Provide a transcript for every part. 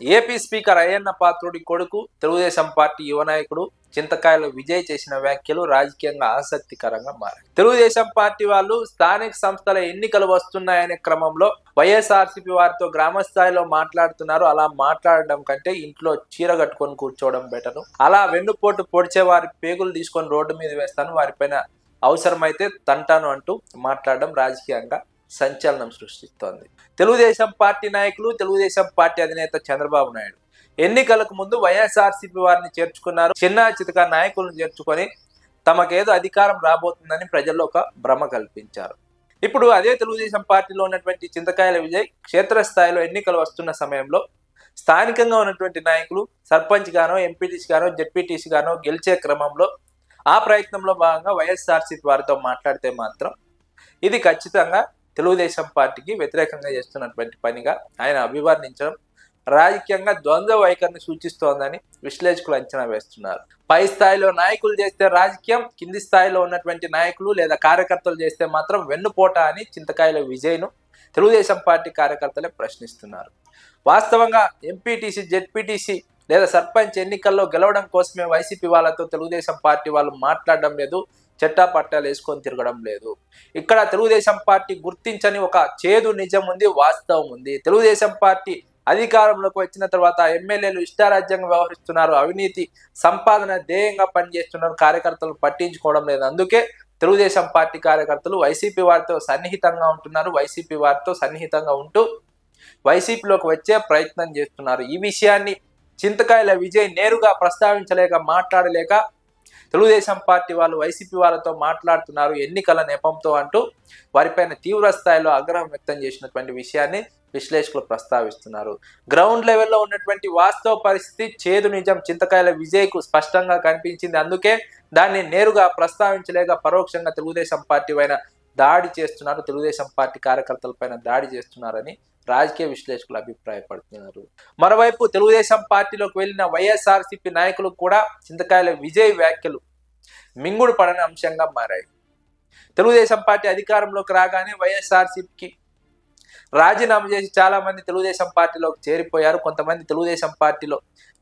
AP speaker Ayyanna పాత్రుడి కొడుకు Telugu Desam party యువ నాయకుడు చింతకాయల విజయ్ చేసిన వ్యాఖ్యలు రాజకీయంగా ఆసక్తికరంగా మారాయి. తెలుగుదేశం పార్టీ వాళ్ళు స్థానిక సంస్థల ఎన్నికలు వస్తున్నాయనే క్రమంలో వైఎస్ఆర్సీపీ వారితో గ్రామ స్థాయిలో మాట్లాడుతున్నారు. అలా మాట్లాడడం కంటే ఇంట్లో చీర కట్టుకొని కూర్చోవడం బెటరు. అలా వెన్నుపోటు పొడిచే వారి పేగులు తీసుకొని రోడ్డు మీద వేస్తాను. వారిపైన అవసరమైతే తంటాను అంటూ మాట్లాడడం రాజకీయంగా సంచలనం సృష్టిస్తోంది. తెలుగుదేశం పార్టీ నాయకులు తెలుగుదేశం పార్టీ అధినేత చంద్రబాబు నాయుడు ఎన్నికలకు ముందు వైఎస్ఆర్సీపీ వారిని చేర్చుకున్నారు. చిన్న చితక నాయకులను చేర్చుకొని తమకేదో అధికారం రాబోతుందని ప్రజల్లో ఒక భ్రమ కల్పించారు. ఇప్పుడు అదే తెలుగుదేశం పార్టీలో ఉన్నటువంటి చింతకాయల విజయ్ క్షేత్రస్థాయిలో ఎన్నికలు వస్తున్న సమయంలో స్థానికంగా ఉన్నటువంటి నాయకులు సర్పంచ్ గానో ఎంపీటీసీ గానో జెడ్పీటీసీ గానో గెలిచే క్రమంలో ఆ ప్రయత్నంలో భాగంగా వైఎస్ఆర్సీపీ వారితో మాట్లాడితే మాత్రం ఇది ఖచ్చితంగా తెలుగుదేశం పార్టీకి వ్యతిరేకంగా చేస్తున్నటువంటి పనిగా ఆయన అభివర్ణించడం రాజకీయంగా ద్వంద్వ వైఖరిని సూచిస్తోందని విశ్లేషకులు అంచనా వేస్తున్నారు. పై స్థాయిలో నాయకులు చేస్తే రాజకీయం కింది స్థాయిలో ఉన్నటువంటి నాయకులు లేదా కార్యకర్తలు చేస్తే మాత్రం వెన్నుపోట అని చింతకాయల విజయ్ను తెలుగుదేశం పార్టీ కార్యకర్తలే ప్రశ్నిస్తున్నారు. వాస్తవంగా ఎంపీటీసీ జెడ్పీటీసీ లేదా సర్పంచ్ ఎన్నికల్లో గెలవడం కోసమే వైసీపీ వాళ్ళతో తెలుగుదేశం పార్టీ వాళ్ళు మాట్లాడడం లేదు. చెట్టా పట్టాలు వేసుకొని తిరగడం లేదు. ఇక్కడ తెలుగుదేశం పార్టీ గుర్తించని ఒక చేదు నిజం ఉంది వాస్తవం ఉంది. తెలుగుదేశం పార్టీ అధికారంలోకి వచ్చిన తర్వాత ఎమ్మెల్యేలు ఇష్టారాజ్యంగా వ్యవహరిస్తున్నారు అవినీతి సంపాదన ధ్యేయంగా పనిచేస్తున్నారు కార్యకర్తలు పట్టించుకోవడం లేదు. అందుకే తెలుగుదేశం పార్టీ కార్యకర్తలు వైసీపీ వారితో సన్నిహితంగా ఉంటున్నారు వైసీపీ వారితో సన్నిహితంగా ఉంటూ వైసీపీలోకి వచ్చే ప్రయత్నం చేస్తున్నారు. ఈ విషయాన్ని చింతకాయల విజయ్ నేరుగా ప్రస్తావించలేక మాట్లాడలేక తెలుగుదేశం పార్టీ వాళ్ళు వైసీపీ వాళ్ళతో మాట్లాడుతున్నారు ఎన్నికల నెపంతో అంటూ వారిపైన తీవ్ర స్థాయిలో ఆగ్రహం వ్యక్తం చేసినటువంటి విషయాన్ని విశ్లేషకులు ప్రస్తావిస్తున్నారు. గ్రౌండ్ లెవెల్లో ఉన్నటువంటి వాస్తవ పరిస్థితి చేదు నిజం చింతకాయల విజయ్కు స్పష్టంగా కనిపించింది. అందుకే దాన్ని నేరుగా ప్రస్తావించలేక పరోక్షంగా తెలుగుదేశం పార్టీ పైన దాడి చేస్తున్నారు తెలుగుదేశం పార్టీ కార్యకర్తల పైన దాడి చేస్తున్నారని రాజకీయ విశ్లేషకులు అభిప్రాయపడుతున్నారు. మరోవైపు తెలుగుదేశం పార్టీలోకి వెళ్ళిన వైఎస్ఆర్సీపీ నాయకులు కూడా చింతకాయల విజయ్ వ్యాఖ్యలు మింగుడు పడని అంశంగా మారాయి. తెలుగుదేశం పార్టీ అధికారంలోకి రాగానే వైఎస్ఆర్సీపీకి రాజీనామా చేసి చాలా మంది తెలుగుదేశం పార్టీలోకి చేరిపోయారు. కొంతమంది తెలుగుదేశం పార్టీలో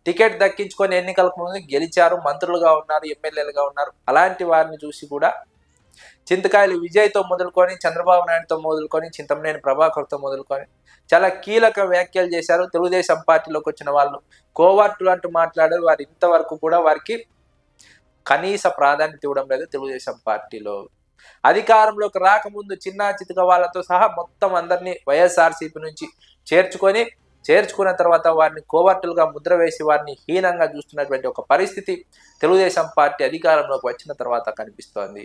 టికెట్ దక్కించుకొని ఎన్నికలకు ముందు గెలిచారు. మంత్రులుగా ఉన్నారు ఎమ్మెల్యేలుగా ఉన్నారు. అలాంటి వారిని చూసి కూడా చింతకాయలు విజయ్తో మొదలుకొని చంద్రబాబు నాయుడుతో మొదలుకొని చింతమనేని ప్రభాకర్తో మొదలుకొని చాలా కీలక వ్యాఖ్యలు చేశారు. తెలుగుదేశం పార్టీలోకి వచ్చిన వాళ్ళు కోవర్టులు అంటూ మాట్లాడారు. వారు ఇంతవరకు కూడా వారికి కనీస ప్రాధాన్యత ఇవ్వడం లేదు తెలుగుదేశం పార్టీలో. అధికారంలోకి రాకముందు చిన్న చితక వాళ్ళతో సహా మొత్తం అందరినీ వైఎస్ఆర్సీపీ నుంచి చేర్చుకొని చేర్చుకున్న తర్వాత వారిని కోవర్టులుగా ముద్ర వేసి వారిని హీనంగా చూస్తున్నటువంటి ఒక పరిస్థితి తెలుగుదేశం పార్టీ అధికారంలోకి వచ్చిన తర్వాత కనిపిస్తోంది.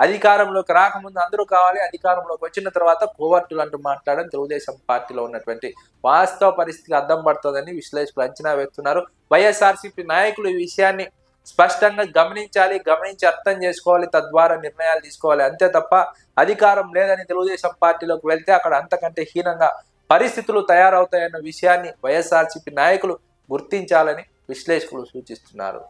అధికారంలోకి రాకముందు అందరూ కావాలి అధికారంలోకి వచ్చిన తర్వాత కోవర్టులు అంటూ మాట్లాడడం తెలుగుదేశం పార్టీలో ఉన్నటువంటి వాస్తవ పరిస్థితికి అద్దం పడుతుందని విశ్లేషకులు అంచనా వేస్తున్నారు. వైఎస్ఆర్సీపీ నాయకులు ఈ విషయాన్ని స్పష్టంగా గమనించాలి గమనించి అర్థం చేసుకోవాలి తద్వారా నిర్ణయాలు తీసుకోవాలి. అంతే తప్ప అధికారం లేదని తెలుగుదేశం పార్టీలోకి వెళ్తే అక్కడ అంతకంటే హీనంగా పరిస్థితులు తయారవుతాయన్న విషయాన్ని వైఎస్ఆర్సీపీ నాయకులు గుర్తించాలని విశ్లేషకులు సూచిస్తున్నారు.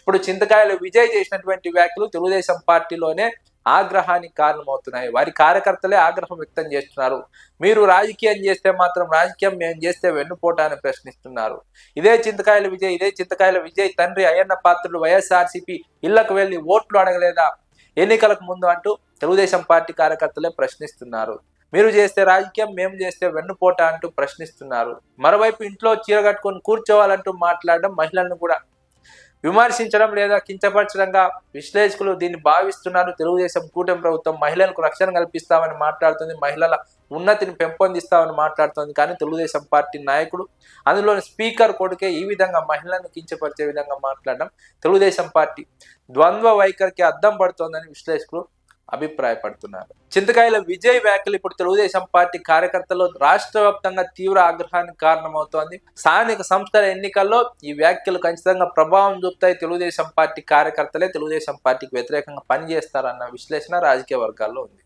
ఇప్పుడు చింతకాయలు విజయ్ చేసినటువంటి వ్యాఖ్యలు తెలుగుదేశం పార్టీలోనే ఆగ్రహానికి కారణమవుతున్నాయి. వారి కార్యకర్తలే ఆగ్రహం వ్యక్తం చేస్తున్నారు. మీరు రాజకీయం చేస్తే మాత్రం రాజకీయం మేము చేస్తే వెన్నుపోట అని ప్రశ్నిస్తున్నారు. ఇదే చింతకాయల విజయ్ ఇదే చింతకాయల విజయ్ తండ్రి అయ్యన్న పాత్రలు వైఎస్ఆర్సీపీ ఇళ్ళకు వెళ్ళి ఓట్లు అడగలేదా? ఎన్నికలకు ముందు అంటూ తెలుగుదేశం పార్టీ కార్యకర్తలే ప్రశ్నిస్తున్నారు. మీరు చేస్తే రాజకీయం మేము చేస్తే వెన్నుపోట అంటూ ప్రశ్నిస్తున్నారు. మరోవైపు ఇంట్లో చీర కట్టుకొని కూర్చోవాలంటూ మాట్లాడడం మహిళలను కూడా విమర్శించడం లేదా కించపరచడంగా విశ్లేషకులు దీన్ని భావిస్తున్నారు. తెలుగుదేశం కూటమి ప్రభుత్వం మహిళలకు రక్షణ కల్పిస్తామని మాట్లాడుతుంది. మహిళల ఉన్నతిని పెంపొందిస్తామని మాట్లాడుతుంది. కానీ తెలుగుదేశం పార్టీ నాయకుడు అందులోని స్పీకర్ కొడుకే ఈ విధంగా మహిళలను కించపరిచే విధంగా మాట్లాడడం తెలుగుదేశం పార్టీ ద్వంద్వ వైఖరికి అద్దం పడుతోందని విశ్లేషకులు అభిప్రాయపడుతున్నారు. చింతకాయల విజయ్ వ్యాఖ్యలు ఇప్పుడు తెలుగుదేశం పార్టీ కార్యకర్తలు రాష్ట్ర వ్యాప్తంగా తీవ్ర ఆగ్రహానికి కారణమవుతోంది. స్థానిక సంస్థల ఎన్నికల్లో ఈ వ్యాఖ్యలు ఖచ్చితంగా ప్రభావం చూపుతాయి. తెలుగుదేశం పార్టీ కార్యకర్తలే తెలుగుదేశం పార్టీకి వ్యతిరేకంగా పనిచేస్తారన్న విశ్లేషణ రాజకీయ వర్గాల్లో ఉంది.